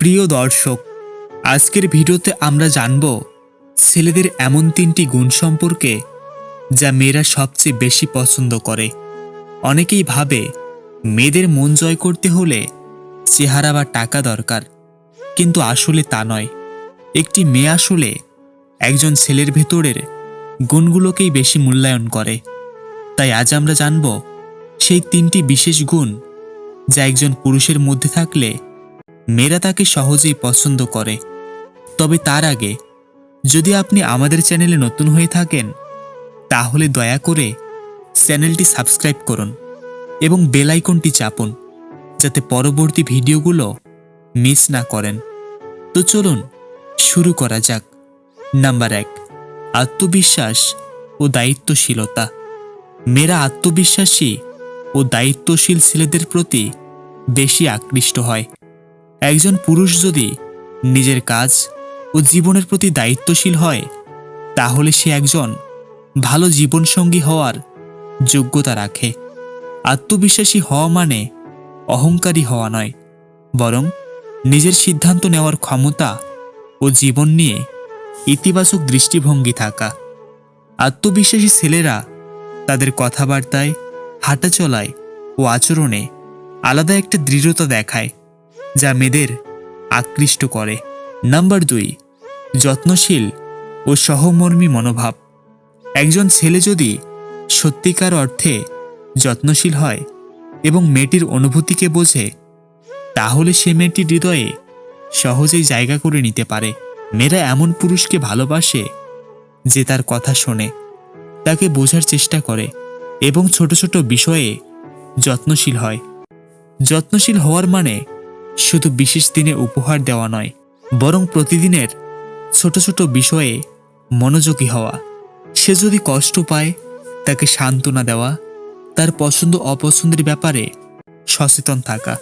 প্রিয় দর্শক, আজকের ভিডিওতে আমরা জানব ছেলেদের এমন তিনটি গুণ সম্পর্কে যা মেয়েরা সবচেয়ে বেশি পছন্দ করে। অনেকেই ভাবে মেয়েদের মন জয় করতে হলে চেহারা বা টাকা দরকার, কিন্তু আসলে তা নয়। একটি মেয়ে আসলে একজন ছেলের ভেতরের গুণগুলোকেই বেশি মূল্যায়ন করে। তাই আজ আমরা জানব সেই তিনটি বিশেষ গুণ যা একজন পুরুষের মধ্যে থাকলে মেয়েরা তাকে সহজেই পছন্দ করে। তবে তার আগে, যদি আপনি আমাদের চ্যানেলে নতুন হয়ে থাকেন, তাহলে দয়া করে চ্যানেলটি সাবস্ক্রাইব করুন এবং বেল আইকনটি চাপুন, যাতে পরবর্তী ভিডিওগুলো মিস না করেন। তো চলুন, শুরু করা যাক। নাম্বার এক, আত্মবিশ্বাস ও দায়িত্বশীলতা। মেয়েরা আত্মবিশ্বাসী ও দায়িত্বশীল ছেলেদের প্রতি বেশি আকৃষ্ট হয়। একজন পুরুষ যদি নিজের কাজ ও জীবনের প্রতি দায়িত্বশীল হয়, তাহলে সে একজন ভালো জীবনসঙ্গী হওয়ার যোগ্যতা রাখে। আত্মবিশ্বাসী হওয়া মানে অহংকারী হওয়া নয়, বরং নিজের সিদ্ধান্ত নেওয়ার ক্ষমতা ও জীবন নিয়ে ইতিবাচক দৃষ্টিভঙ্গি থাকা। আত্মবিশ্বাসী ছেলেরা তাদের কথাবার্তায়, হাঁটাচলায় ও আচরণে আলাদা একটা দৃঢ়তা দেখায়। যা মেয়েদের আকৃষ্ট করে। নাম্বার দুই, যত্নশীল ও সহমর্মী মনোভাব। একজন ছেলে যদি সত্যিকার অর্থে যত্নশীল হয় এবং মেয়েটির অনুভূতিকে বোঝে, তাহলে সে মেয়েটির হৃদয়ে সহজেই জায়গা করে নিতে পারে। মেয়েরা এমন পুরুষকে ভালোবাসে যে তার কথা শোনে, তাকে বোঝার চেষ্টা করে এবং ছোট ছোট বিষয়ে যত্নশীল হয়। যত্নশীল হওয়ার মানে শুধু বিশেষ দিনে উপহার দেওয়া নয়, বরং প্রতিদিনের ছোট ছোট বিষয়ে মনোযোগী হওয়া। সে যদি কষ্ট পায়, তাকে সান্ত্বনা দেওয়া, তার পছন্দ অপছন্দের ব্যাপারে সচেতন থাকা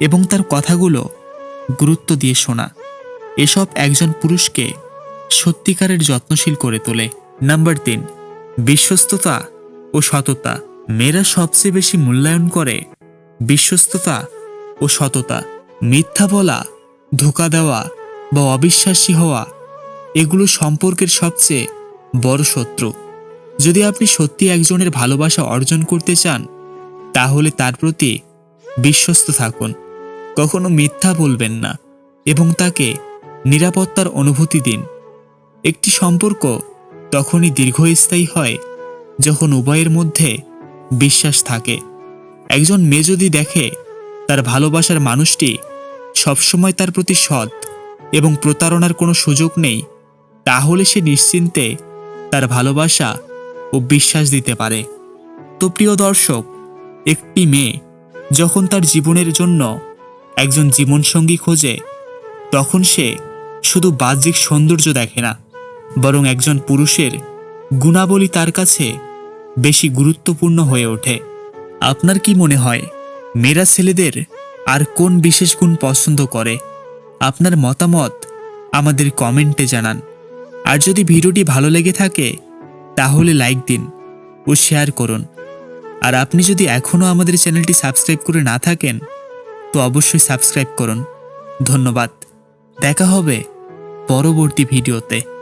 এবং তার কথাগুলো গুরুত্ব দিয়ে শোনা। এসব একজন পুরুষকে সত্যিকারের যত্নশীল করে তোলে। নাম্বার তিন, বিশ্বস্ততা ও সততা। মেয়েরা সবচেয়ে বেশি মূল্যায়ন করে বিশ্বস্ততা ও সততা। মিথ্যা বলা, ধোকা দেওয়া বা অবিশ্বাসী হওয়া, এগুলো সম্পর্কের সবচেয়ে বড় শত্রু। যদি আপনি সত্যি একজনের ভালোবাসা অর্জন করতে চান, তাহলে তার প্রতি বিশ্বস্ত থাকুন। কখনো মিথ্যা বলবেন না এবং তাকে নিরাপত্তার অনুভূতি দিন। একটি সম্পর্ক তখনই দীর্ঘস্থায়ী হয় যখন উভয়ের মধ্যে বিশ্বাস থাকে। একজন মেয়ে যদি দেখে তার ভালোবাসার মানুষটি সবসময় তার প্রতি সৎ এবং প্রতারণার কোনো সুযোগ নেই, তাহলে সে নিশ্চিন্তে তার ভালোবাসা ও বিশ্বাস দিতে পারে। তো প্রিয় দর্শক, একটি মেয়ে যখন তার জীবনের জন্য একজন জীবনসঙ্গী খোঁজে, তখন সে শুধু বাহ্যিক সৌন্দর্য দেখে না, বরং একজন পুরুষের গুণাবলী তার কাছে বেশি গুরুত্বপূর্ণ হয়ে ওঠে। আপনার কি মনে হয়, মেয়েরা ছেলেদের আর কোন বিশেষ গুণ পছন্দ করে, আপনার মতামত আমাদের কমেন্টে জানান। আর যদি ভিডিওটি ভালো লেগে থাকে, তাহলে লাইক দিন ও শেয়ার করুন। আর আপনি যদি এখনও আমাদের চ্যানেলটি সাবস্ক্রাইব করে না থাকেন, তো অবশ্যই সাবস্ক্রাইব করুন। ধন্যবাদ। দেখা হবে পরবর্তী ভিডিওতে।